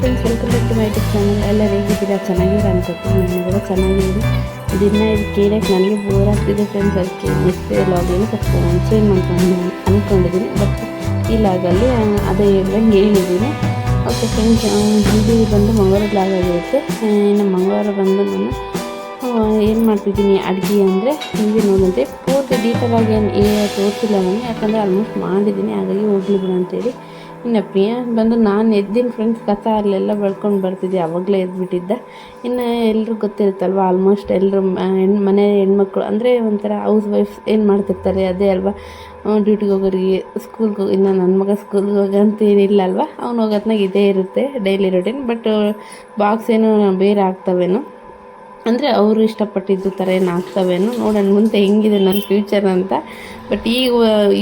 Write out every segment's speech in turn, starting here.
Friends welcome back to my YouTube channel ಎಲ್ಲ ಹೇಗಿದ್ದೀರಾ ಚೆನ್ನಾಗಿರೋ ಅನ್ಕೋತೀನಿ ನಾನು ಕೂಡ ಚೆನ್ನಾಗಿದ್ದೀನಿ ದಿನ ಇದು ಕೇಳೋಕ್ಕೆ ನನಗೆ ಬೋರ್ ಆಗ್ತಿದೆ ಫ್ರೆಂಡ್ಸ್ ಅದಕ್ಕೆ ನೆಕ್ಸ್ಟ್ ಲಾಗಿನ ಸ್ವಲ್ಪ ಚೇಂಜ್ ಮಾಡ್ಕೊಂಡು ಅಂದ್ಕೊಂಡಿದ್ದೀನಿ ಬಟ್ ಈ ಲಾಗಲ್ಲಿ ಅದೇ ಹೇಳ್ದಂಗೆ ಹೇಳಿದ್ದೀನಿ. ಓಕೆ ಫ್ರೆಂಡ್ಸ್ ಇದು ಬಂದು ಮಂಗಳವಾರ ಲಾಗ್ ಆಗಿರುತ್ತೆ. ಇನ್ನು ಮಂಗಳವಾರ ಬಂದು ನಾನು ಏನು ಮಾಡ್ತಿದ್ದೀನಿ, ಅಡುಗೆ ಅಂದರೆ ಹಿಂದೆ ನೋಡಂತೆ ಪೂರ್ತಿ ಆಗಿ ಏನು ತೋರಿಸಿಲ್ಲ ನಾನು. ಯಾಕಂದರೆ ಆಲ್ಮೋಸ್ಟ್ ಮಾಡಿದ್ದೀನಿ. ಹಾಗಾಗಿ ಹೋಗ್ಲಿ ಬಿಡು ಅಂತೇಳಿ. ಇನ್ನು ಪ್ರಿಯಾ ಬಂದು ನಾನು ಎದ್ದಿನ ಫ್ರೆಂಡ್ಸ್ ಕಸ ಅಲ್ಲೆಲ್ಲ ಬೆಳ್ಕೊಂಡು ಬರ್ತಿದ್ದೆ, ಅವಾಗಲೇ ಎದ್ಬಿಟ್ಟಿದ್ದೆ. ಇನ್ನು ಎಲ್ಲರೂ ಗೊತ್ತಿರುತ್ತಲ್ವ ಆಲ್ಮೋಸ್ಟ್ ಎಲ್ಲರೂ ಹೆಣ್ಣು ಮನೆ ಹೆಣ್ಮಕ್ಳು, ಅಂದರೆ ಒಂಥರ ಹೌಸ್ ವೈಫ್ಸ್ ಏನು ಮಾಡ್ತಿರ್ತಾರೆ, ಅದೇ ಅಲ್ವಾ? ಡ್ಯೂಟಿಗೆ ಹೋಗೋರಿಗೆ ಸ್ಕೂಲ್ಗೆ ಹೋಗಿ ಇನ್ನು ನನ್ನ ಮಗ ಸ್ಕೂಲ್ಗೆ ಹೋಗಂತ ಏನಿಲ್ಲ ಅಲ್ವಾ? ಅವ್ನು ಹೋಗೋತ್ನಾಗ ಇದೇ ಇರುತ್ತೆ ಡೈಲಿ ರೊಟೀನ್ ಬಟ್ ಬಾಕ್ಸ್ ಏನು ಬೇರೆ ಆಗ್ತವೇನೋ? ಅಂದರೆ ಅವರು ಇಷ್ಟಪಟ್ಟಿದ್ದು ಥರ ಏನು ಆಗ್ತವೇನೋ? ನೋಡೋಣ ಮುಂದೆ ಹೆಂಗಿದೆ ನನ್ನ ಫ್ಯೂಚರ್ ಅಂತ. ಬಟ್ ಈಗ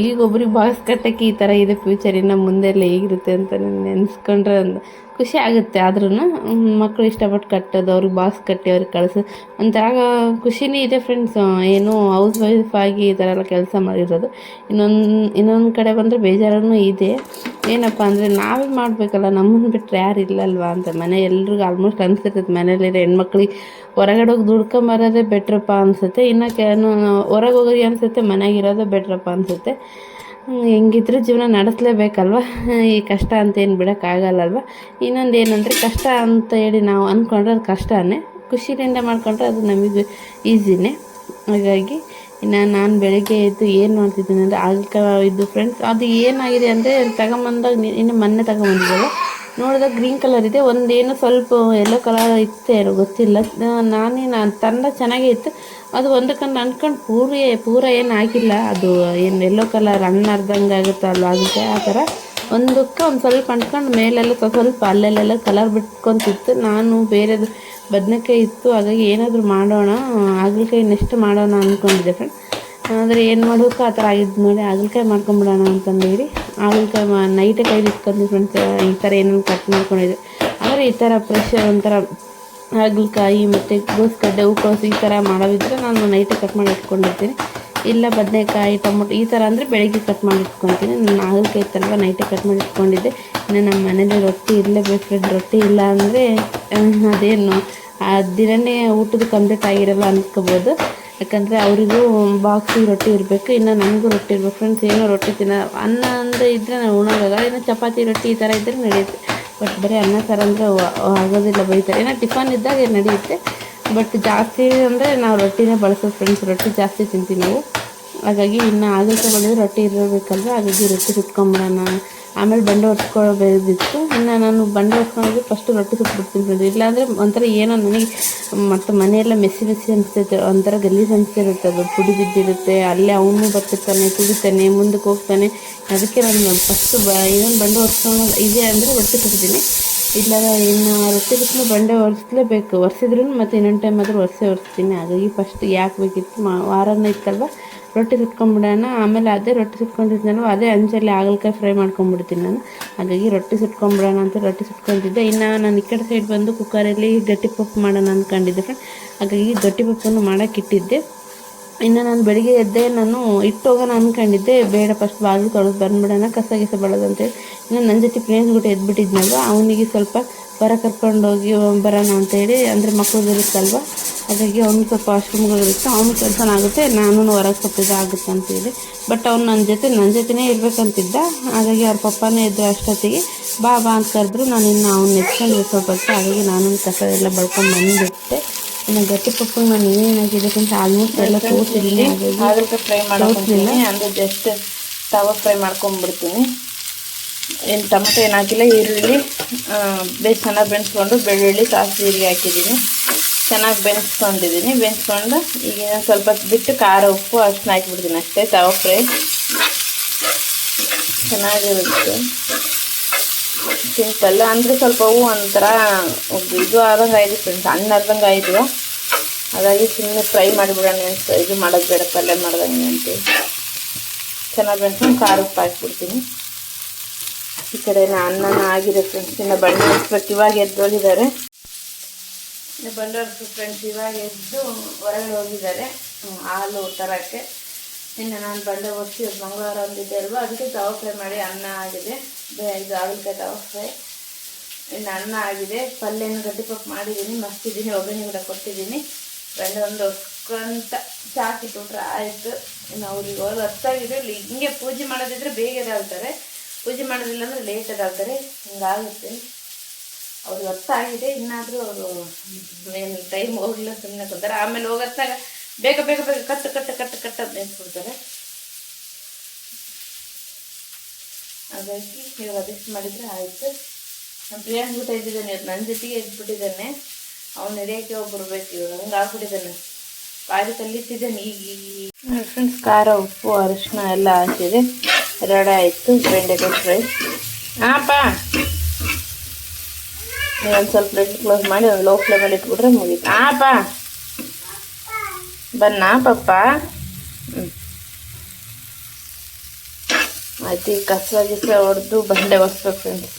ಈಗ ಒಬ್ರಿಗೆ ಬಾಕ್ಸ್ ಕಟ್ಟಕ್ಕೆ ಈ ಥರ ಇದೆ ಫ್ಯೂಚರ್ ಇನ್ನು ಮುಂದೆ ಎಲ್ಲ ಹೇಗಿರುತ್ತೆ ಅಂತ ನೆನೆಸ್ಕೊಂಡ್ರೆ ಒಂದು ಖುಷಿ ಆಗುತ್ತೆ ಆದ್ರೂ ಮಕ್ಕಳು ಇಷ್ಟಪಟ್ಟು ಕಟ್ಟೋದು, ಅವ್ರಿಗೆ ಬಾಕ್ಸ್ ಕಟ್ಟಿ ಅವ್ರಿಗೆ ಕಳ್ಸೋದು ಒಂಥರ ಖುಷಿನೇ ಇದೆ ಫ್ರೆಂಡ್ಸ್ ಏನು ಹೌಸ್ ವೈಫ್ ಆಗಿ ಈ ಥರ ಎಲ್ಲ ಕೆಲಸ ಮಾಡಿರೋದು. ಇನ್ನೊಂದು ಇನ್ನೊಂದು ಕಡೆ ಬಂದರೆ ಬೇಜಾರೂ ಇದೆ. ಏನಪ್ಪ ಅಂದರೆ ನಾವೇ ಮಾಡಬೇಕಲ್ಲ ನಮ್ಮನ್ನು ಬಿಟ್ಟರೆ ಯಾರು ಇಲ್ಲಲ್ವಾ ಅಂತ ಮನೆ ಎಲ್ರಿಗೂ ಆಲ್ಮೋಸ್ಟ್ ಅನಿಸಿರ್ತೈತೆ ಮನೇಲಿರೋ ಹೆಣ್ಮಕ್ಳಿಗೆ ಹೊರಗಡೆ ಹೋಗಿ ದುಡ್ಕೊಂಬರೋದೇ ಬೆಟ್ರಪ್ಪ ಅನಿಸುತ್ತೆ. ಇನ್ನು ಕೆಲವು ಹೊರಗೆ ಹೋಗೋದು ಅನಿಸುತ್ತೆ ಮನೆಗಿರೋದೇ ಬೆಟ್ರಪ್ಪ ಅನಿಸುತ್ತೆ. ಹೆಂಗಿದ್ರೂ ಜೀವನ ನಡೆಸಲೇಬೇಕಲ್ವ? ಈ ಕಷ್ಟ ಅಂತ ಏನು ಬಿಡೋಕ್ಕಾಗಲ್ಲಲ್ವ? ಇನ್ನೊಂದು ಏನಂದರೆ ಕಷ್ಟ ಅಂತ ಹೇಳಿ ನಾವು ಅಂದ್ಕೊಂಡ್ರೆ ಅದು ಕಷ್ಟನೇ. ಖುಷಿಯಿಂದ ಮಾಡಿಕೊಂಡ್ರೆ ಅದು ನಮಗೆ ಈಸಿನೇ. ಹಾಗಾಗಿ ಇನ್ನು ನಾನು ಬೆಳಗ್ಗೆ ಎದ್ದು ಏನು ಮಾಡ್ತಿದ್ದೀನಿ ಅಂದರೆ ಆಗಲಿಕ್ಕೆ ಇದು ಫ್ರೆಂಡ್ಸ್ ಅದು ಏನಾಗಿದೆ ಅಂದರೆ, ತಗೊಂಬಂದಾಗ ಇನ್ನು ಮೊನ್ನೆ ತಗೊಂಬಂದಿದ್ದಲ್ಲ ನೋಡಿದಾಗ ಗ್ರೀನ್ ಕಲರ್ ಇದೆ. ಒಂದೇನು ಸ್ವಲ್ಪ ಎಲ್ಲೋ ಕಲರ್ ಇತ್ತು ಏನೋ ಗೊತ್ತಿಲ್ಲ. ನಾನೇ ನಾನು ತಂದ ಚೆನ್ನಾಗೇ ಇತ್ತು. ಅದು ಒಂದಕ್ಕೊಂದು ಅಂದ್ಕೊಂಡು ಪೂರ ಪೂರ ಏನು ಆಗಿಲ್ಲ. ಅದು ಏನು ಎಲ್ಲೋ ಕಲರ್ ಹಣ್ಣು ಆಗುತ್ತಲ್ಲ ಆಗುತ್ತೆ ಆ ಥರ ಒಂದಕ್ಕೆ ಒಂದು ಸ್ವಲ್ಪ ಅಂದ್ಕೊಂಡು ಮೇಲೆಲ್ಲ ಸ್ವಲ್ಪ ಸ್ವಲ್ಪ ಅಲ್ಲೆಲ್ಲೆಲ್ಲ ಕಲರ್ ಬಿಟ್ಕೊತಿತ್ತು. ನಾನು ಬೇರೆದು ಬದನೆಕಾಯಿ ಇತ್ತು. ಹಾಗಾಗಿ ಏನಾದರೂ ಮಾಡೋಣ ಆಗ್ಲಿಕಾಯಿ ನೆಕ್ಸ್ಟ್ ಮಾಡೋಣ ಅಂದ್ಕೊಂಡಿದ್ದೆ ಫ್ರೆಂಡ್ ಆದರೆ ಏನು ಮಾಡೋಕ್ಕೂ ಆ ಥರ ಆಗಿದ್ದು ನೋಡಿ ಹಾಗಲಕಾಯಿ ಮಾಡ್ಕೊಂಬಿಡೋಣ ಅಂತಂದೇಳಿ. ಹಾಗಲಕಾಯಿ ಮಾ ನೈಟೇ ಕೈಲಿ ಇಟ್ಕೊಂಡು ಫ್ರೆಂಡ್ಸ್ ಈ ಥರ ಏನೇನು ಕಟ್ ಮಾಡ್ಕೊಂಡಿದ್ದೆ ಆದರೆ ಈ ಥರ ಫ್ರೆಶ್ ಒಂಥರ ಹಾಗಲಕಾಯಿ ಮತ್ತು ಗೋಸ್ಗಡ್ಡೆ ಹೂಕೋಸು ಈ ಥರ ಮಾಡೋದಿದ್ರೆ ನಾನು ನೈಟೇ ಕಟ್ ಮಾಡಿ ಇಟ್ಕೊಂಡಿರ್ತೀನಿ. ಇಲ್ಲ ಬದನೆಕಾಯಿ, ಟೊಮೊಟೊ ಈ ಥರ ಅಂದರೆ ಬೆಳಗ್ಗೆ ಕಟ್ ಮಾಡಿ ಇಟ್ಕೊತೀನಿ. ನಾನು ಹಾಗಲಕಾಯಿ ಇತ್ತಲ್ವ ನೈಟೇ ಕಟ್ ಮಾಡಿ ಇಟ್ಕೊಂಡಿದ್ದೆ. ಇನ್ನು ನಮ್ಮ ಮನೇಲಿ ರೊಟ್ಟಿ ಇರಲೇಬೇಕು, ರೊಟ್ಟಿ ಇಲ್ಲ ಅಂದರೆ ಅದೇನು? ಆ ದಿನನೇ ಊಟದ ಕಂಪ್ಲೀಟ್ ಆಗಿರಲ್ಲ ಅನ್ಕೋಬೋದು. ಯಾಕಂದರೆ ಅವರಿಗೂ ಬಾಕ್ಸಿಗೆ ರೊಟ್ಟಿ ಇರಬೇಕು, ಇನ್ನು ನನಗೂ ರೊಟ್ಟಿ ಇರಬೇಕು. ಫ್ರೆಂಡ್ಸ್ ಏನೋ ರೊಟ್ಟಿ ತಿನ್ನೋ, ಅನ್ನ ಅಂದರೆ ಇದ್ದರೆ ನಾವು ಉಣೋದಾಗ ಇನ್ನು ಚಪಾತಿ, ರೊಟ್ಟಿ ಈ ಥರ ಇದ್ದರೆ ನಡೆಯುತ್ತೆ. ಬಟ್ ಬರೀ ಅನ್ನ ಸಾರು ಅಂದರೆ ಆಗೋದಿಲ್ಲ, ಬೈತಾರೆ. ಏನೋ ಟಿಫನ್ ಇದ್ದಾಗ ನಡೆಯುತ್ತೆ? ಬಟ್ ಜಾಸ್ತಿ ಅಂದರೆ ನಾವು ರೊಟ್ಟಿನೇ ಬಳಸೋದು ಫ್ರೆಂಡ್ಸ್ ರೊಟ್ಟಿ ಜಾಸ್ತಿ ತಿಂತೀವಿ ನಾವು. ಹಾಗಾಗಿ ಇನ್ನು ಆಗಲ್ಕ ಬಂದರೆ ರೊಟ್ಟಿ ಇರಬೇಕಲ್ವ ಹಾಗಾಗಿ ರೊಟ್ಟಿ ಸುಟ್ಕೊಂಬಿಡೋಣ ಆಮೇಲೆ ಬಂಡೆ ಹೊಡ್ಸ್ಕೊಳ್ಬೇಕಿತ್ತು ಇನ್ನು ನಾನು ಬಂಡೆ ಹೊಡ್ಸ್ಕೊಂಡ್ರೆ ಫಸ್ಟು ರೊಟ್ಟಿ ಸುಟ್ಬಿಡ್ತೀನಿ ಫ್ರೆಂಡ್ಸ್ ಇಲ್ಲಾಂದರೆ ಒಂಥರ ಏನೋ ನನಗೆ ಮತ್ತು ಮನೆಯೆಲ್ಲ ಮೆಸ್ಸಿ ಮೆಸ್ಸಿ ಅನಿಸ್ತೈತೆ ಒಂಥರ ಗಲೀಜು ಅನಿಸ್ತಿರುತ್ತೆ ಅದು. ಪುಡಿ ಬಿದ್ದಿರುತ್ತೆ. ಅಲ್ಲೇ ಅವನು ಬರ್ತಿರ್ತಾನೆ, ಕುಡಿತಾನೆ, ಮುಂದಕ್ಕೆ ಹೋಗ್ತಾನೆ. ಅದಕ್ಕೆ ನಾನು ಫಸ್ಟು ಬ ಇನ್ನೊಂದು ಬಂಡೆ ಹೊಡ್ಸ್ಕೊಂಡು ಇದೆ ಅಂದರೆ ರೊಟ್ಟಿ ಸುಡ್ತೀನಿ ಇಲ್ಲ ಇನ್ನು ರೊಟ್ಟಿ ಬಿಟ್ಟು ಬಂಡೆ ಒರೆಸ್ಲೇಬೇಕು. ಒರೆಸಿದ್ರು ಮತ್ತು ಇನ್ನೊಂದು ಟೈಮ್ ಆದರೂ ಒರೆಸೇ ಒರೆಸ್ತೀನಿ. ಹಾಗಾಗಿ ಫಸ್ಟ್ ಯಾಕೆ ಬೇಕಿತ್ತು ಮಾ ವಾರನೇ ಇತ್ತಲ್ವ? ರೊಟ್ಟಿ ಸುಟ್ಕೊಂಡ್ಬಿಡೋಣ ಆಮೇಲೆ ಅದೇ ರೊಟ್ಟಿ ಸುಟ್ಕೊಂಡಿದ್ನಲ್ವ ಅದೇ ಅಂಚಲ್ಲಿ ಹಾಗಲಕಾಯಿ ಫ್ರೈ ಮಾಡ್ಕೊಂಡ್ಬಿಡ್ತೀನಿ ನಾನು. ಹಾಗಾಗಿ ರೊಟ್ಟಿ ಸುಟ್ಕೊಂಡ್ಬಿಡೋಣ ಅಂತ ರೊಟ್ಟಿ ಸುಟ್ಕೊಂಡಿದ್ದೆ. ಇನ್ನು ನಾನು ಈ ಕಡೆ ಸೈಡ್ ಬಂದು ಕುಕ್ಕರಲ್ಲಿ ಗಟ್ಟಿ ಪಪ್ಪು ಮಾಡೋಣ ಅಂದ್ಕೊಂಡಿದ್ದೆ ಫ್ರೆಂಡ್ ಹಾಗಾಗಿ ಗಟ್ಟಿ ಪಪ್ಪನ್ನು ಮಾಡೋಕೆ ಇಟ್ಟಿದ್ದೆ. ಇನ್ನು ನಾನು ಬೆಳಿಗ್ಗೆ ಎದ್ದೆ ನಾನು ಇಟ್ಟು ಹೋಗೋಣ ಅಂದ್ಕೊಂಡಿದ್ದೆ ಬೇಡ ಫಸ್ಟ್ ಬಾಗಿಲು ತೊಳೆದು ಬಂದ್ಬಿಡೋಣ, ಕಸ ಗಿಸ ಬಳೋದಂತೇಳಿ ಇನ್ನು ನನ್ನ ಜೊತೆ ಫ್ರೆಂಡ್ಸ್ ಎದ್ದು ಎದ್ಬಿಟ್ಟಿದ್ನಲ್ವ? ಅವನಿಗೆ ಸ್ವಲ್ಪ ಹೊರ ಕರ್ಕೊಂಡೋಗಿ ಬರೋಣ ಅಂತೇಳಿ ಅಂದರೆ ಮಕ್ಕಳು ಇರುತ್ತಲ್ವ? ಹಾಗಾಗಿ ಅವ್ನು ಸ್ವಲ್ಪ ವಾಶ್ರೂಮ್ಗಳಿರುತ್ತೆ ಅವ್ನು ಕೆಲಸ ಆಗುತ್ತೆ ನಾನು ಹೊರಗೆ ಸ್ವಲ್ಪ ಇದಾಗುತ್ತೆ ಅಂತೇಳಿ. ಬಟ್ ಅವ್ನು ನನ್ನ ಜೊತೆ ನನ್ನ ಜೊತೆನೇ ಇರಬೇಕಂತಿದ್ದ. ಹಾಗಾಗಿ ಅವ್ರ ಪಪ್ಪನೇ ಇದ್ದರು ಅಷ್ಟೊತ್ತಿಗೆ. ಬಾ ಬಾ ಅಂತ ಕರೆದ್ರು. ನಾನು ಇನ್ನು ಅವ್ನು ನೆಚ್ಕೊಂಡು ಸ್ವಲ್ಪ ಹಾಗಾಗಿ ನಾನು ಕಸ ಎಲ್ಲ ಬಳ್ಕೊಂಡು ಬಂದುಬಿಟ್ಟೆ. ಇನ್ನು ಗಟ್ಟಿ ಪಪ್ಪು ನಾನು ಏನಾಗಿದೆ ಅಂತ ಆಲ್ಮೋಸ್ಟ್ ಎಲ್ಲ ಹಾಗಲಕಾಯಿ ಫ್ರೈ ಮಾಡ್ಕೊತೀನಿ ಅಂದರೆ ಜಸ್ಟ್ ತವ ಫ್ರೈ ಮಾಡ್ಕೊಂಡ್ಬಿಡ್ತೀನಿ. ಏನು ಟೊಮೆಟೊ ಏನು ಹಾಕಿಲ್ಲ ಈರುಳ್ಳಿ ಬೇಸ್ ಚೆನ್ನಾಗಿ ಬೆಳೆಸ್ಕೊಂಡು ಬೆಳ್ಳುಳ್ಳಿ, ಸಾಸಿವೆ ಜೀರಿಗೆ ಹಾಕಿದ್ದೀನಿ. ಚೆನ್ನಾಗಿ ಬೆಳೆಸ್ಕೊಂಡಿದ್ದೀನಿ ಬೆನ್ಸ್ಕೊಂಡು ಈಗ ಸ್ವಲ್ಪ ಬಿಟ್ಟು ಖಾರ, ಉಪ್ಪು ಅಷ್ಟನ್ನ ಹಾಕಿಬಿಡ್ತೀನಿ ಅಷ್ಟೇ ತವ ಫ್ರೈ ಚೆನ್ನಾಗಿರುತ್ತೆ. ಸಿಂಪಲ್ ಅಂದರೆ ಸ್ವಲ್ಪ ಹೂವು ಒಂಥರ ಇದು ಆದಂಗೆ ಆಯ್ತು ಫ್ರೆಂಡ್ಸ್ ಹಣ್ಣು ಅರ್ದಂಗೆ ಆಯಿತು. ಹಾಗಾಗಿ ಸುಮ್ಮನೆ ಫ್ರೈ ಮಾಡಿಬಿಡೋಣ ಇದು ಮಾಡೋದು ಬೇಡ, ಪಲ್ಯ ಮಾಡ್ದಂಗೆ ಅಂತ ಚೆನ್ನಾಗಿ ಬೆಳೆಸ್ಕೊಂಡು ಖಾರ, ಉಪ್ಪು ಹಾಕ್ಬಿಡ್ತೀನಿ. ಈ ಕಡೆ ಅನ್ನನ ಆಗಿದೆ ಫ್ರೆಂಡ್ಸ್ ಇನ್ನು ಬಂಡೆ ಹೊಡ್ಸ್ಬೇಕು ಇವಾಗ ಎದ್ದು ಹೋಗಿದ್ದಾರೆ. ಬಂಡೆ ಫ್ರೆಂಡ್ಸ್ ಇವಾಗ ಎದ್ದು ಹೊರಗಡೆ ಹೋಗಿದ್ದಾರೆ. ಹಾಲು ತರಕ್ಕೆ. ಇನ್ನು ನಾನು ಬಂಡೆ ಹೊತ್ತಿ ಮಂಗಳವಾರ ಒಂದಿದ್ದೆ ಅಲ್ವಾ? ಅದಕ್ಕೆ ತವ ಫ್ರೈ ಮಾಡಿ ಅನ್ನ ಆಗಿದೆ. ಇದು ಹಾಗಲಕಾಯಿ ತವ ಫ್ರೈ. ಇನ್ನು ಅನ್ನ ಆಗಿದೆ. ಪಲ್ಯನ ಗಟ್ಟಿಪಪ್ಪು ಮಾಡಿದ್ದೀನಿ. ಮಸ್ತಿದ್ದೀನಿ ಒಗ್ಗರಣೆ ಕೂಡ ಕೊಟ್ಟಿದ್ದೀನಿ. ಬಂಡೆ ಒಂದು ಹೊಸ್ಕೊಂತ ಚಾಕಿಟ್ಟು ಬಿಟ್ರೆ ಆಯಿತು. ಇನ್ನು ಅವ್ರಿಗೆ ಹೋಗಿ ಹೊತ್ತಾಗಿದೆ ಇಲ್ಲಿ ಹಿಂಗೆ ಪೂಜೆ ಮಾಡೋದಿದ್ರೆ ಬೇಗ ಎದ್ದಾಳ್ತಾರೆ. ಪೂಜೆ ಮಾಡೋದಿಲ್ಲ ಅಂದ್ರೆ ಲೇಟ್ ಆಗ್ತಾರೆ ಹಿಂಗಾಗುತ್ತೆ. ಅವ್ರು ಹೊತ್ತಾಗಿದೆ, ಇನ್ನಾದರೂ ಅವರು ಏನು ಟೈಮ್ ಹೋಗಿಲ್ಲ ಸುಮ್ಮನೆ ಕೊಡ್ತಾರೆ ಆಮೇಲೆ ಹೋಗತ್ತಾಗ ಬೇಗ ಬೇಗ ಬೇಗ ಕಟ್ಟು ಕಟ್ಟು ಕಟ್ಟು ಕಟ್ಟು ಅಂತ ನೆನ್ಸ್ಬಿಡ್ತಾರೆ ಹಾಗಾಗಿ ನೀವು ಅದಿಷ್ಟು ಮಾಡಿದರೆ ಆಯಿತು. ನಮ್ಮ ಪ್ರಿಯಾಂಕ್ ಊಟ ಇದ್ದಿದ್ದಾನೆ, ಇವ್ರು ನನ್ನ ಜೊತೆಗೆ ಇದ್ಬಿಟ್ಟಿದ್ದಾನೆ. ಅವ್ನು ನಡೆಯೋಕೆ ಹೋಗಿ ಬರ್ಬೇಕು ಇವಾಗ ಹಂಗೆ ಆಗ್ಬಿಟ್ಟಿದ್ದಾನೆ. ಬಾರಿ ಈಗ ಈಗ ಫ್ರೆಂಡ್ಸ್ ಖಾರ, ಉಪ್ಪು, ಅರಿಶಿನ ಎಲ್ಲ ಹಾಕಿದೆ. ರೆಡಿ ಆಯಿತು ಬೆಂಡೆಕಾಯಿ ಫ್ರೈ ಹಾಂಪ್ಪ ಒಂದು ಸ್ವಲ್ಪ ರೆಡ್ ಕ್ಲೋಸ್ ಮಾಡಿ ಒಂದು ಲೋ ಫ್ಲೇಮಲ್ಲಿ ಇಟ್ಬಿಟ್ರೆ ಮುಗೀತು. ಹಾಂಪ್ಪ ಬನ್ನ ಪಪ್ಪ. ಹ್ಞೂ ಆಯ್ತು ಈಗ ಕಸ ಗಿಸ ಹೊಡೆದು ಬಂಡೆ ಒರೆಸ್ಬೇಕು ಫ್ರೆಂಡ್ಸ್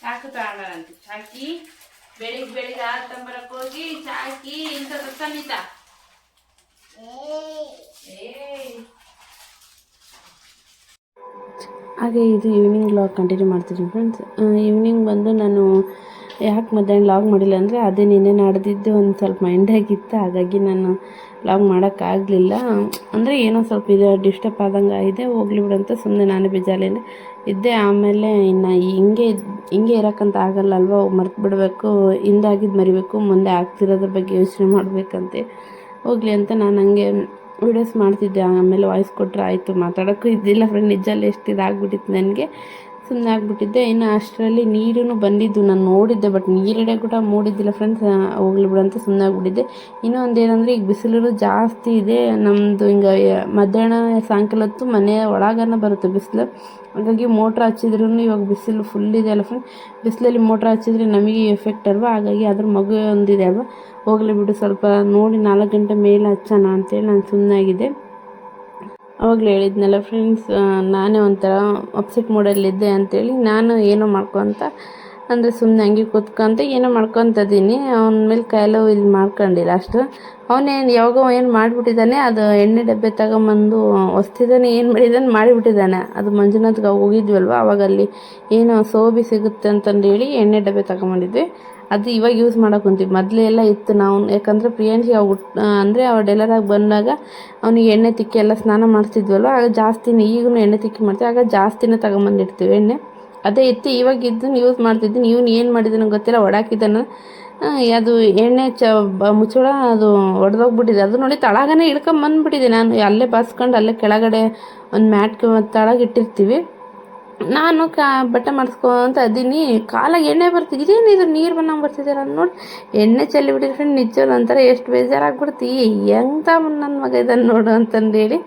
ಚಾಕು ತಗೊಂಡಂತೆ ಚಾಕಿ ಬೆಳಿಗ್ಗೆ ಬೆಳಿಗ್ಗೆ ಹಾಲು ತಂಬರಕ್ಕೆ ಹೋಗಿ ಸಾಕಿ ಇಂತ ಹಾಗೆ ಇದು ಈವ್ನಿಂಗ್ ಲಾಗ್ ಕಂಟಿನ್ಯೂ ಮಾಡ್ತೀನಿ ಫ್ರೆಂಡ್ಸ್ ಈವ್ನಿಂಗ್ ಬಂದು ನಾನು ಯಾಕೆ ಮಧ್ಯಾಹ್ನ ಲಾಗ್ ಮಾಡಿಲ್ಲ ಅಂದರೆ ಅದೇ ನಿನ್ನೆ ನಡೆದಿದ್ದು ಒಂದು ಸ್ವಲ್ಪ ಮೈಂಡಾಗಿತ್ತು ಹಾಗಾಗಿ ನಾನು ಲಾಗ್ ಮಾಡೋಕ್ಕಾಗಲಿಲ್ಲ ಅಂದರೆ ಏನೋ ಸ್ವಲ್ಪ ಇದು ಡಿಸ್ಟರ್ಬ್ ಆದಂಗೆ ಆಗಿದೆ. ಹೋಗ್ಲಿ ಬಿಡಂತ ಸುಮ್ಮನೆ ನಾನು ಬೇಜಾರಿಲ್ಲ ಇದ್ದೆ ಆಮೇಲೆ ಇನ್ನು ಹಿಂಗೆ ಹಿಂಗೆ ಇರೋಕ್ಕಂತ ಆಗಲ್ಲ ಅಲ್ವಾ ಮರ್ತು ಬಿಡಬೇಕು ಹಿಂದಾಗಿದ್ದು ಮರಿಬೇಕು, ಮುಂದೆ ಆಗ್ತಿರೋದ್ರ ಬಗ್ಗೆ ಯೋಚನೆ ಮಾಡಬೇಕಂತೆ. ಹೋಗಲಿ ಅಂತ ನಾನು ಹಂಗೆ ವೀಡಿಯೋಸ್ ಮಾಡ್ತಿದ್ದೆ, ಆಮೇಲೆ ವಾಯ್ಸ್ ಕೊಟ್ಟರೆ ಆಯಿತು, ಮಾತಾಡೋಕ್ಕೂ ಇದ್ದಿಲ್ಲ ಫ್ರೆಂಡ್ ನಿಜಲ್ಲಿ ಎಷ್ಟು ಇದಾಗ್ಬಿಟ್ಟಿತ್ತು ನನಗೆ. ಸುಮ್ಮನೆ ಆಗಿಬಿಟ್ಟಿದ್ದೆ ಇನ್ನು ಅಷ್ಟರಲ್ಲಿ ನೀರೂ ಬಂದಿದ್ದು. ನಾನು ನೋಡಿದ್ದೆ ಬಟ್ ನೀರೆಡೆ ಕೂಡ ಮೂಡಿದ್ದಿಲ್ಲ ಫ್ರೆಂಡ್ಸ್ ಹೋಗ್ಲಿ ಬಿಡು ಅಂತ ಸುಮ್ಮನೆ ಆಗಿಬಿಟ್ಟಿದ್ದೆ ಇನ್ನೂ ಒಂದು ಏನಂದರೆ ಈಗ ಬಿಸಿಲು ಜಾಸ್ತಿ ಇದೆ. ನಮ್ಮದು ಹಿಂಗೆ ಮಧ್ಯಾಹ್ನ ಸಾಯಂಕಾಲ ಹೊತ್ತು ಮನೆ ಒಳಗನ ಬರುತ್ತೆ ಬಿಸಿಲು. ಹಾಗಾಗಿ ಮೋಟ್ರ್ ಹಚ್ಚಿದ್ರೂ ಇವಾಗ ಬಿಸಿಲು ಫುಲ್ ಇದೆ ಅಲ್ಲ ಫ್ರೆಂಡ್ ಬಿಸಿಲಲ್ಲಿ ಮೋಟ್ರ್ ಹಚ್ಚಿದ್ರೆ ನಮಗೆ ಎಫೆಕ್ಟ್ ಅಲ್ವಾ? ಹಾಗಾಗಿ ಅದ್ರ ಮಗು ಒಂದಿದೆ ಅಲ್ವಾ? ಹೋಗಲಿ ಬಿಡು ಸ್ವಲ್ಪ ನೋಡಿ ನಾಲ್ಕು ಗಂಟೆ ಮೇಲೆ ಹಚ್ಚೋಣ ಅಂತೇಳಿ ನಾನು ಸುಮ್ಮನಾಗಿದೆ ಅವಾಗಲೇ ಹೇಳಿದ್ನಲ್ಲ ಫ್ರೆಂಡ್ಸ್ ನಾನೇ ಒಂಥರ ಅಪ್ಸೆಟ್ ಮೂಡಲ್ಲಿದ್ದೆ ಅಂತೇಳಿ ನಾನು ಏನೋ ಮಾಡ್ಕೊತ, ಅಂದರೆ ಸುಮ್ಮನೆ ಹಂಗೆ ಕೂತ್ಕೊಂತ ಏನೋ ಮಾಡ್ಕೊತಿದ್ದೀನಿ ಅವನ ಮೇಲೆ ಕೈಲೋ ಇದು ಮಾಡ್ಕೊಂಡಿಲ್ಲ. ಅಷ್ಟು ಅವನೇನು ಯಾವಾಗೋ ಏನು ಮಾಡಿಬಿಟ್ಟಿದ್ದಾನೆ, ಅದು ಎಣ್ಣೆ ಡಬ್ಬೆ ತಗೊಂಬಂದು ಹೊಸ್ತಿದ್ದಾನೆ, ಏನು ಮಾಡಿದ್ದಾನೆ ಮಾಡಿಬಿಟ್ಟಿದ್ದಾನೆ. ಅದು ಮಂಜುನಾಥ್ಗೆ ಹೋಗಿದ್ವಲ್ವ ಅವಾಗ ಅಲ್ಲಿ ಏನು ಸೋಬಿ ಸಿಗುತ್ತೆ ಅಂತಂದೇಳಿ ಎಣ್ಣೆ ಡಬ್ಬೆ ತಗೊಂಬಂದಿದ್ವಿ. ಅದು ಇವಾಗ ಯೂಸ್ ಮಾಡೋಕೆ ಕುಂತೀವಿ. ಮೊದಲೇ ಎಲ್ಲ ಇತ್ತು ನಾವು. ಯಾಕಂದರೆ ಪ್ರಿಯಾಂಶಿ ಅವು ಅಂದರೆ ಅವ ಡೆಲರಾಗಿ ಬಂದಾಗ ಅವನಿಗೆ ಎಣ್ಣೆ ತಿಕ್ಕಿ ಎಲ್ಲ ಸ್ನಾನ ಮಾಡಿಸ್ತಿದ್ವಲ್ವ? ಆಗ ಜಾಸ್ತಿನೇ ಈಗೂ ಎಣ್ಣೆ ತಿಕ್ಕಿ ಮಾಡ್ತೀವಿ. ಆಗ ಜಾಸ್ತಿನೇ ತಗೊಂಬಂದಿಡ್ತೀವಿ ಎಣ್ಣೆ. ಅದೇ ಇತ್ತು. ಇವಾಗ ಇದ್ದನ್ನು ಯೂಸ್ ಮಾಡ್ತಿದ್ದೀನಿ. ಇವನು ಏನು ಮಾಡಿದ್ದಾನೋ ಗೊತ್ತಿಲ್ಲ. ಒಡಾಕಿದ್ದಾನ ಅದು ಎಣ್ಣೆ ಚ ಮುಚ್ಚಳ ಅದು ಒಡೆದೋಗ್ಬಿಟ್ಟಿದೆ. ಅದು ನೋಡಿ ತಳಗನೆ ಇಳ್ಕೊಂಬಂದ್ಬಿಟ್ಟಿದೆ ನಾನು. ಅಲ್ಲೇ ಬಾಸ್ಕೊಂಡು ಅಲ್ಲೇ ಕೆಳಗಡೆ ಒಂದು ಮ್ಯಾಟ್ ತಳಗೆ ಇಟ್ಟಿರ್ತೀವಿ. ನಾನು ಕಾ ಬಟ್ಟೆ ಮಾಡಿಸ್ಕೊಂತ ಇದ್ದೀನಿ. ಕಾಲಾಗ ಎಣ್ಣೆ ಬರ್ತಿದ್ದೆ ಇದು ನೀರು ಬಂದಂಗೆ ಬರ್ತಿದ್ದೀರ ನೋಡಿ. ಎಣ್ಣೆ ಚೆಲ್ಲಿ ಬಿಟ್ಟಿದ್ರೆ ಫ್ರೆಂಡ್ ನಿಜವಲ್ಲ ಅಂತಾರೆ ಎಷ್ಟು ಬೇಜಾರಾಗ್ಬಿಡ್ತಿ. ಎಂಥ ನನ್ನ ಮಗ ಇದನ್ನು ನೋಡು ಅಂತಂದೇಳಿ.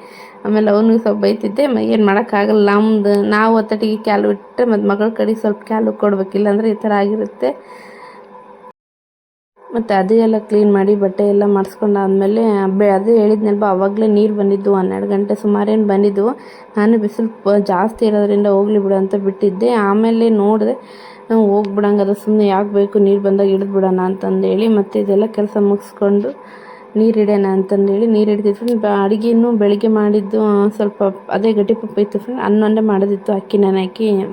ಆಮೇಲೆ ಅವನಿಗೆ ಸ್ವಲ್ಪ ಬೈತಿದ್ದೆ ಏನು ಮಾಡೋಕ್ಕಾಗಲ್ಲ. ನಮ್ದು ನಾವು ಒತ್ತಟಿಗೆ ಕ್ಯಾಲು ಇಟ್ಟರೆ ಮತ್ತು ಮಗಳ ಕಡೆಗೆ ಸ್ವಲ್ಪ ಕ್ಯಾಲು ಕೊಡ್ಬೇಕಿಲ್ಲ ಅಂದರೆ ಈ ಥರ ಆಗಿರುತ್ತೆ. ಮತ್ತು ಅದೇ ಎಲ್ಲ ಕ್ಲೀನ್ ಮಾಡಿ ಬಟ್ಟೆ ಎಲ್ಲ ಮಾಡಿಸ್ಕೊಂಡಾದ್ಮೇಲೆ ಬೆ, ಅದೇ ಹೇಳಿದ್ನಲ್ವ ಅವಾಗಲೇ ನೀರು ಬಂದಿದ್ದು ಹನ್ನೆರಡು ಗಂಟೆ ಸುಮಾರೇನು ಬಂದಿದ್ದವು ನಾನು ಬಿಸಿಲು ಜಾಸ್ತಿ ಇರೋದ್ರಿಂದ ಹೋಗ್ಲಿ ಬಿಡು ಅಂತ ಬಿಟ್ಟಿದ್ದೆ. ಆಮೇಲೆ ನೋಡಿದೆ ನಾವು ಹೋಗ್ಬಿಡಂಗದ ಸುಮ್ಮನೆ ಯಾಕೆ ಬೇಕು ನೀರು ಬಂದಾಗ ಹಿಡಿದು ಅಂತಂದೇಳಿ ಮತ್ತು ಇದೆಲ್ಲ ಕೆಲಸ ಮುಗಿಸ್ಕೊಂಡು ನೀರು ಅಂತಂದು ಅಂತಂದೇಳಿ ನೀರು ಹಿಡ್ದಿದ್ದು ಫ್ರೆಂಡ್ ಅಡುಗೆನೂ ಬೆಳಿಗ್ಗೆ ಮಾಡಿದ್ದು ಸ್ವಲ್ಪ ಅದೇ ಗಟ್ಟಿ ಪಪ್ಪ ಇತ್ತು ಫ್ರೆಂಡ್ ಹನ್ನೊಂದೇ ಮಾಡೋದಿತ್ತು ಅಕ್ಕಿ ನೆನೆ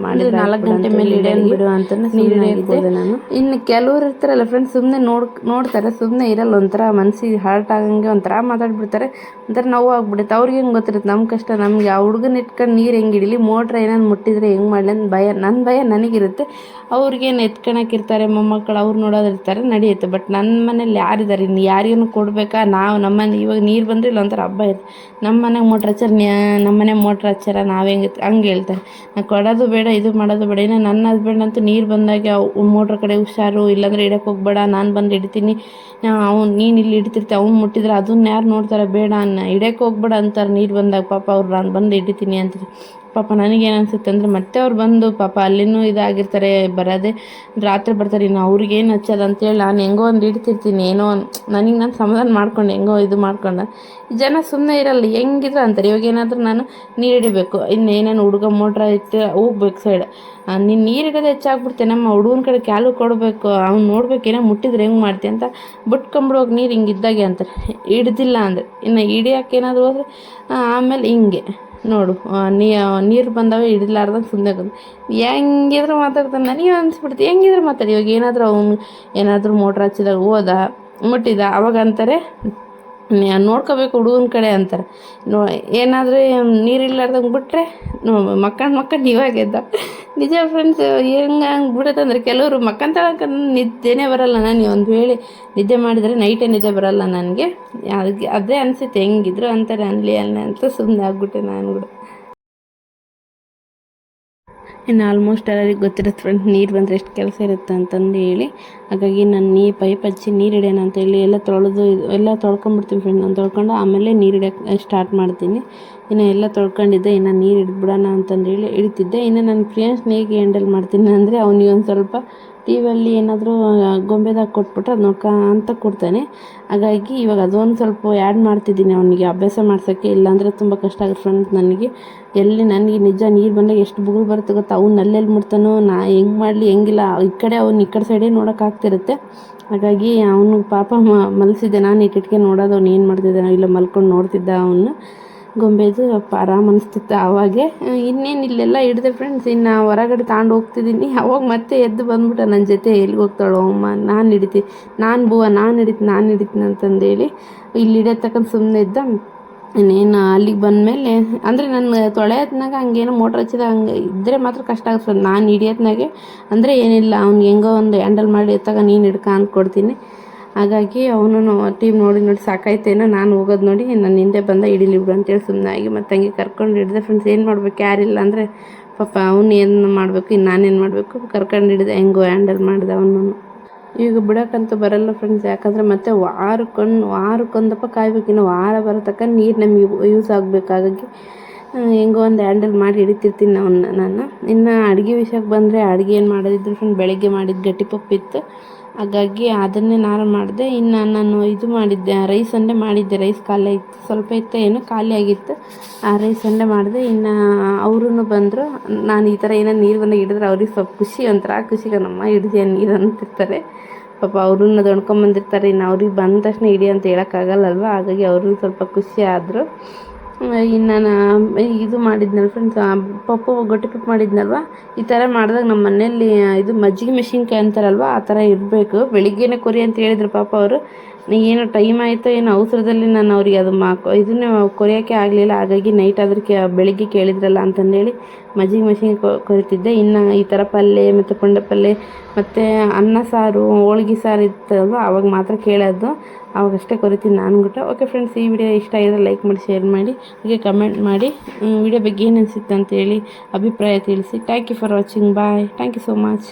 ಮಾಡಿದ್ರೆ ನಾಲ್ಕು ಗಂಟೆ ಮೇಲೆ ಹಿಡಿಯೋಣ ಬಿಡು ಅಂತ ನೀರು ಇಡಿದೆ ನಾನು. ಇನ್ನು ಕೆಲವ್ರು ಇರ್ತಾರಲ್ಲ ಫ್ರೆಂಡ್ ಸುಮ್ಮನೆ ನೋಡ್ ನೋಡ್ತಾರೆ ಸುಮ್ಮನೆ ಇರಲ್ಲ ಒಂಥರ ಮನ್ಸಿಗೆ ಹಾರ್ಟ್ ಆಗಂಗೆ ಒಂಥರ ಮಾತಾಡ್ಬಿಡ್ತಾರೆ. ಒಂಥರ ನೋವು ಆಗ್ಬಿಡುತ್ತೆ. ಅವ್ರಿಗೆ ಹೆಂಗೆ ಗೊತ್ತಿರುತ್ತೆ? ನಮ್ಮ ಕಷ್ಟ ನಮಗೆ ಆ ಹುಡುಗನ ಇಟ್ಕೊಂಡು ನೀರು ಹೆಂಗೆ ಇಡೀಲಿ ಮೋಟ್ರ್ ಏನಾದ್ರು ಮುಟ್ಟಿದ್ರೆ ಹೆಂಗೆ ಮಾಡಲಿ ಅಂತ ಭಯ ನನ್ನ ಭಯ ನನಗಿರುತ್ತೆ. ಅವ್ರಿಗೇನು ಎತ್ಕೊಳಕ್ಕಿರ್ತಾರೆ ಮೊಮ್ಮಕ್ಕಳು ಅವ್ರು ನೋಡೋದಿರ್ತಾರೆ ನಡೆಯುತ್ತೆ. ಬಟ್ ನನ್ನ ಮನೇಲಿ ಯಾರಿದ್ದಾರೆ ಇನ್ನು ಯಾರಿಗೂ ಕೊಡಬೇಕಾ ನಾವು ನಮ್ಮನೆ ಇವಾಗ ನೀರು ಬಂದರೆ ಇಲ್ಲೊಂಥರ ಹಬ್ಬ ಇರುತ್ತೆ. ನಮ್ಮ ಮನೆಗೆ ಮೋಟ್ರ್ ಹಚ್ಚಾರ ನಮ್ಮ ಮನೆ ಮೋಟ್ರ್ ಹಚ್ಚಾರ ನಾವು ಹೆಂಗೆ ಹಂಗೆ ಹೇಳ್ತಾರೆ. ನಾನು ಕೊಡೋದು ಬೇಡ, ಇದು ಮಾಡೋದು ಬೇಡ. ಇನ್ನು ನನ್ನ ಹಸ್ಬೆಂಡ್ ಅಂತೂ ನೀರು ಬಂದಾಗ ಮೋಟ್ರ್ ಕಡೆ ಹುಷಾರು, ಇಲ್ಲಾಂದ್ರೆ ಇಡಕ್ಕೆ ಹೋಗ್ಬೇಡ, ನಾನು ಬಂದು ಇಡ್ತೀನಿ. ಅವ್ನು, ನೀನು ಇಲ್ಲಿ ಇಡ್ತಿರ್ತಿ, ಅವ್ನು ಮುಟ್ಟಿದ್ರೆ ಅದನ್ನ ಯಾರು ನೋಡ್ತಾರೆ? ಬೇಡ ಅನ್ನ. ಇಡಕ್ಕೆ ಹೋಗ್ಬೇಡ ಅಂತಾರೆ ನೀರು ಬಂದಾಗ ಪಾಪ ಅವ್ರು, ನಾನು ಬಂದು ಹಿಡಿತೀನಿ ಅಂತ ಪಾಪ ನನಗೇನು ಅನಿಸುತ್ತೆ ಅಂದರೆ ಮತ್ತೆ ಅವ್ರು ಬಂದು ಪಾಪ ಅಲ್ಲಿನೂ ಇದಾಗಿರ್ತಾರೆ, ಬರೋದೇ ರಾತ್ರಿ ಬರ್ತಾರೆ, ಇನ್ನು ಅವ್ರಿಗೇನು ಹಚ್ಚೋದು ಅಂತೇಳಿ ನಾನು ಹೆಂಗೋ ಒಂದು ಇಡ್ತಿರ್ತೀನಿ, ಏನೋ ನನಗೆ ನಾನು ಸಮಾಧಾನ ಮಾಡ್ಕೊಂಡು, ಹೆಂಗೋ ಇದು ಮಾಡ್ಕೊಂಡು. ಜನ ಸುಮ್ಮನೆ ಇರಲ್ಲ, ಹೆಂಗಿದ್ರು ಅಂತಾರೆ. ಇವಾಗ ಏನಾದರೂ ನಾನು ನೀರು ಹಿಡಿಬೇಕು, ಇನ್ನು ಏನೇನು ಹುಡುಗ ಮೋಟ್ರ ಇಟ್ಟು ಹೋಗ್ಬೇಕು ಸೈಡ್ ನೀನು ನೀರು ಹಿಡಿಯೋದು ಹೆಚ್ಚಾಗ್ಬಿಡ್ತೆ ನಮ್ಮ ಹುಡುಗನ ಕಡೆ ಕ್ಯಾಲು ಕೊಡಬೇಕು, ಅವ್ನು ನೋಡ್ಬೇಕು, ಏನೋ ಮುಟ್ಟಿದ್ರೆ ಹೆಂಗೆ ಮಾಡ್ತೀಯ ಅಂತ ಬಿಟ್ಕೊಂಬಿಡೋಗಿ ನೀರು ಹಿಂಗೆ ಇದ್ದಾಗೆ ಅಂತಾರೆ. ಹಿಡ್ದಿಲ್ಲ ಅಂದರೆ, ಇನ್ನು ಹಿಡಿಯೋಕೆ ಏನಾದರೂ ಹೋದ್ರೆ ಆಮೇಲೆ ಹಿಂಗೆ. ನೋಡು ನೀರು ಬಂದಾಗ ಹಿಡಿಲಾರ್ದಂಗೆ ಸುಮ್ಮನೆ ಹೆಂಗಿದ್ರು ಮಾತಾಡ್ತಾನೆ ನನಗೆ ಅನಿಸ್ಬಿಡ್ತು, ಹೆಂಗಿದ್ರು ಮಾತಾಡಿ, ಇವಾಗ ಏನಾದರೂ ಅವನು ಏನಾದರೂ ಮೋಟ್ರ್ ಹಚ್ಚಿದಾಗ ಹೋದ, ಮುಟ್ಟಿದ, ಅವಾಗ ಅಂತಾರೆ ನೋಡ್ಕೋಬೇಕು ಹುಡುಗನ ಕಡೆ ಅಂತಾರೆ. ನೋ ಏನಾದರೂ ನೀರಿಲ್ಲಾರ್ದಂಗೆ ಬಿಟ್ಟರೆ ಮಕ್ಕಂಡು ಮಕ್ಕಂಡು ಇವಾಗ ಎದ್ದ. ನಿಜ ಫ್ರೆಂಡ್ಸ್ ಹೆಂಗೆ ಹಂಗೆ ಬಿಡುತ್ತಂದ್ರೆ ಕೆಲವರು ಮಕ್ಕಂತಳಕ ನಿದ್ದೆನೇ ಬರಲ್ಲ. ನಾನು ಒಂದು ವೇಳೆ ನಿದ್ದೆ ಮಾಡಿದರೆ ನೈಟೇ ನಿದ್ದೆ ಬರಲ್ಲ ನನಗೆ. ಅದಕ್ಕೆ ಅದೇ ಅನಿಸುತ್ತೆ, ಹೆಂಗಿದ್ರು ಅಂತಾರೆ, ಅನ್ಲಿ ಅಲ್ಲ ಅಂತ ಸುಮ್ಮನೆ ಆಗ್ಬಿಟ್ಟೆ ನಾನು ಕೂಡ. ಇನ್ನು ಆಲ್ಮೋಸ್ಟ್ ಎಲ್ಲರಿಗೆ ಗೊತ್ತಿರುತ್ತೆ ಫ್ರೆಂಡ್ ನೀರು ಬಂದರೆ ಎಷ್ಟು ಕೆಲಸ ಇರುತ್ತೆ ಅಂತಂದು ಹೇಳಿ. ಹಾಗಾಗಿ ನಾನು ನೀ ಪೈಪ್ ಹಚ್ಚಿ ನೀರು ಹಿಡಿಯೋಣ ಅಂತ ಹೇಳಿ ಎಲ್ಲ ತೊಳೆದು ಎಲ್ಲ ತೊಳ್ಕೊಂಬಿಡ್ತೀನಿ ಫ್ರೆಂಡ್ ನಾನು ತೊಳ್ಕೊಂಡು ಆಮೇಲೆ ನೀರು ಹಿಡಿಯೋಕೆ ಸ್ಟಾರ್ಟ್ ಮಾಡ್ತೀನಿ. ಇನ್ನು ಎಲ್ಲ ತೊಳ್ಕೊಂಡಿದ್ದೆ, ಇನ್ನು ನೀರು ಹಿಡಿದ್ಬಿಡೋಣ ಅಂತಂದು ಹೇಳಿ ಹಿಡಿತಿದ್ದೆ. ಇನ್ನು ನಾನು ಫ್ರೆಂಡ್ಸ್ ಹೇಗೆ ಹ್ಯಾಂಡಲ್ ಮಾಡ್ತೀನಿ ಅಂದರೆ ಅವನಿಗೊಂದು ಸ್ವಲ್ಪ ಟಿ ವಿಯಲ್ಲಿ ಏನಾದರೂ ಗೊಂಬೆದಾಗ ಕೊಟ್ಬಿಟ್ರೆ ಅದು ಅಂತ ಕೊಡ್ತಾನೆ. ಹಾಗಾಗಿ ಇವಾಗ ಅದೊಂದು ಸ್ವಲ್ಪ ಆ್ಯಡ್ ಮಾಡ್ತಿದ್ದೀನಿ ಅವನಿಗೆ, ಅಭ್ಯಾಸ ಮಾಡ್ಸೋಕ್ಕೆ ಇಲ್ಲಾಂದರೆ ತುಂಬ ಕಷ್ಟ ಆಗುತ್ತೆ ಫ್ರೆಂಡ್ಸ್ ನನಗೆ. ಎಲ್ಲಿ ನನಗೆ ನಿಜ ನೀರು ಬಂದಾಗ ಎಷ್ಟು ಬುಗುರು ಬರುತ್ತೆ ಗೊತ್ತಾ? ಅವ್ನು ಅಲ್ಲೆಲ್ಲಿ ಮುಡ್ತಾನೋ ನಾ ಹೆಂಗೆ ಮಾಡಲಿ, ಹೆಂಗಿಲ್ಲ. ಈ ಕಡೆ ಅವ್ನು ಈ ಕಡೆ ಸೈಡೇ ನೋಡೋಕ್ಕಾಗ್ತಿರುತ್ತೆ ಹಾಗಾಗಿ ಅವನು ಪಾಪ ಮಲಸಿದ್ದೆ. ನಾನು ಇಟ್ಟಿಟ್ಕೆ ನೋಡೋದು ಅವ್ನು ಏನು ಮಾಡ್ತಿದ್ದಾನೋ, ಇಲ್ಲ ಮಲ್ಕೊಂಡು ನೋಡ್ತಿದ್ದ ಅವನು. ಗೊಂಬೆದು ಆರಾಮ್ ಅನಿಸ್ತಿತ್ತು ಆವಾಗೆ ಇನ್ನೇನು ಇಲ್ಲೆಲ್ಲ ಹಿಡ್ದೆ ಫ್ರೆಂಡ್ಸ್ ಇನ್ನು ಹೊರಗಡೆ ತಗೊಂಡು ಹೋಗ್ತಿದ್ದೀನಿ ಅವಾಗ ಮತ್ತೆ ಎದ್ದು ಬಂದ್ಬಿಟ್ಟ ನನ್ನ ಜೊತೆ ಎಲ್ಲಿಗೆ ಹೋಗ್ತಾಳೋ ಅಮ್ಮ, ನಾನು ಹಿಡಿತೀನಿ ನಾನು ಬೂವ, ನಾನು ಹಿಡಿತು, ನಾನು ಹಿಡಿತೀನಿ ಅಂತಂದೇಳಿ ಇಲ್ಲಿ ಹಿಡಿಯೋ ತಕ್ಕಂತ ಸುಮ್ಮನೆ ಇದ್ದ. ಇನ್ನೇನು ಅಲ್ಲಿಗೆ ಬಂದಮೇಲೆ, ಅಂದರೆ ನನ್ನ ತೊಳೆಯೋದ್ನಾಗ ಹಂಗೇನೋ ಮೋಟ್ರ್ ಹಚ್ಚಿದ ಹಂಗೆ ಇದ್ದರೆ ಮಾತ್ರ ಕಷ್ಟ ಆಗುತ್ತೆ ನಾನು ಹಿಡಿಯೋದ್ನಾಗೆ ಅಂದರೆ ಏನಿಲ್ಲ ಅವ್ನಿಗೆ ಹೆಂಗೋ ಒಂದು ಹ್ಯಾಂಡಲ್ ಮಾಡಿ ಎತ್ತಾಗ ನೀನು ಹಿಡ್ಕ ಕೊಡ್ತೀನಿ ಹಾಗಾಗಿ ಅವನು ಟೀಮ್ ನೋಡಿ ನೋಡಿ ಸಾಕಾಯ್ತೇನೋ ನಾನು ಹೋಗೋದು ನೋಡಿ, ನನ್ನ ಹಿಂದೆ ಬಂದ ಹಿಡೀಲಿ ಬಿಡು ಅಂತೇಳಿ ಸುಮ್ಮನೆ ಆಗಿ ಮತ್ತೆ ಹಂಗೆ ಕರ್ಕೊಂಡು ಹಿಡಿದೆ ಫ್ರೆಂಡ್ಸ್ ಏನು ಮಾಡ್ಬೇಕು ಯಾರಿಲ್ಲ ಅಂದರೆ ಪಾಪ ಅವನು ಏನು ಮಾಡಬೇಕು ಇನ್ನು ನಾನೇನು ಮಾಡಬೇಕು, ಕರ್ಕೊಂಡು ಹಿಡಿದೆ ಹೆಂಗೋ ಹ್ಯಾಂಡಲ್ ಮಾಡಿದೆ ಅವನು ಈಗ ಬಿಡೋಕ್ಕಂತೂ ಬರಲ್ಲ ಫ್ರೆಂಡ್ಸ್ ಯಾಕಂದರೆ ಮತ್ತೆ ವಾರಕ್ಕೊಂದು, ವಾರಕ್ಕೊಂದಪ್ಪ ಕಾಯ್ಬೇಕು, ಇನ್ನು ವಾರ ಬರೋ ತನಕ ನೀರು ನಮಗೆ ಯೂಸ್ ಆಗಬೇಕು ಹೆಂಗೋ ಒಂದು ಹ್ಯಾಂಡಲ್ ಮಾಡಿ ಹಿಡಿತಿರ್ತೀನಿ ಅವನ್ನ ನಾನು ಇನ್ನು ಅಡುಗೆ ವಿಷಯಕ್ಕೆ ಬಂದರೆ ಅಡುಗೆ ಏನು ಮಾಡೋದಿದ್ರು ಫ್ರೆಂಡ್ ಬೆಳಗ್ಗೆ ಮಾಡಿದ್ದು ಗಟ್ಟಿ ಪಪ್ಪು ಇತ್ತು ಹಾಗಾಗಿ ಅದನ್ನೇ ನಾನು ಮಾಡಿದೆ. ಇನ್ನು ನಾನು ಇದು ಮಾಡಿದ್ದೆ ರೈಸ್ ಸಂಡೆ ಮಾಡಿದ್ದೆ. ರೈಸ್ ಖಾಲಿ ಇತ್ತು ಸ್ವಲ್ಪ ಇತ್ತು, ಏನೋ ಖಾಲಿ ಆಗಿತ್ತು. ಆ ರೈಸ್ ಸಂಡೆ ಮಾಡಿದೆ. ಇನ್ನು ಅವರೂ ಬಂದರು. ನಾನು ಈ ಥರ ಏನೋ ನೀರು ಬಂದಾಗ ಹಿಡಿದ್ರೆ ಅವ್ರಿಗೆ ಸ್ವಲ್ಪ ಖುಷಿ ಒಂಥರ. ಖುಷಿಗೆ ನಮ್ಮ ಹಿಡಿದೆ ನೀರು ಅಂತಿರ್ತಾರೆ. ಪಾಪ ಅವ್ರನ್ನ ದೊಣ್ಕೊಂಬಂದಿರ್ತಾರೆ ಇನ್ನು ಅವ್ರಿಗೆ ಬಂದ ತಕ್ಷಣ ಹಿಡಿ ಅಂತ ಹೇಳೋಕ್ಕಾಗಲ್ಲಲ್ವ ಹಾಗಾಗಿ ಅವರು ಸ್ವಲ್ಪ ಖುಷಿ ಆದರು. ಇನ್ನು ನಾನು ಇದು ಮಾಡಿದ್ನಲ್ಲ ಫ್ರೆಂಡ್ಸ್ ಪಪ್ಪು ಗಟ್ಟಿ ಪಪ್ಪು ಮಾಡಿದ್ನಲ್ವ? ಈ ಥರ ಮಾಡಿದಾಗ ನಮ್ಮ ಮನೆಯಲ್ಲಿ ಇದು ಮಜ್ಜಿಗೆ ಮೆಣಸಿನ್ಕಾಯಿ ಅಂತಾರಲ್ವ, ಆ ಥರ ಇರಬೇಕು. ಬೆಳಿಗ್ಗೆನೇ ಕೊರಿ ಅಂತ ಹೇಳಿದ್ರು ಪಾಪ ಅವರು. ಏನು ಟೈಮ್ ಆಯಿತು ಏನು ಅವಸರದಲ್ಲಿ ನಾನು ಅವ್ರಿಗೆ ಅದು ಮಾ ಇದನ್ನೇ ಕೊರಿಯೋಕ್ಕೆ ಆಗಲಿಲ್ಲ. ಹಾಗಾಗಿ ನೈಟ್ ಆದ್ರೆ ಕೇ ಬೆಳಿಗ್ಗೆ ಕೇಳಿದ್ರಲ್ಲ ಅಂತಂದೇಳಿ ಮಜ್ಜಿಗೆ ಮಜ್ಜಿಗೆ ಕೊರಿತಿದ್ದೆ. ಇನ್ನು ಈ ಥರ ಪಲ್ಯ ಮತ್ತು ಪುಂಡ ಪಲ್ಯ ಮತ್ತು ಅನ್ನ ಸಾರು, ಹೋಳ್ಗೆ ಸಾರು ಇತ್ತಲ್ವ? ಅವಾಗ ಮಾತ್ರ ಕೇಳೋದು. ಅವಾಗಷ್ಟೇ ಕೊರಿತೀನಿ ನಾನು ಕೂಡ ಓಕೆ ಫ್ರೆಂಡ್ಸ್ ಈ ವಿಡಿಯೋ ಇಷ್ಟ ಆಗಿದ್ರೆ ಲೈಕ್ ಮಾಡಿ ಶೇರ್ ಮಾಡಿ, ಹಾಗೆ ಕಮೆಂಟ್ ಮಾಡಿ. ವಿಡಿಯೋ ಬಗ್ಗೆ ಏನು ಅನಿಸುತ್ತೆ ಅಂತೇಳಿ ಅಭಿಪ್ರಾಯ ತಿಳಿಸಿ. Thank you for watching bye thank you so much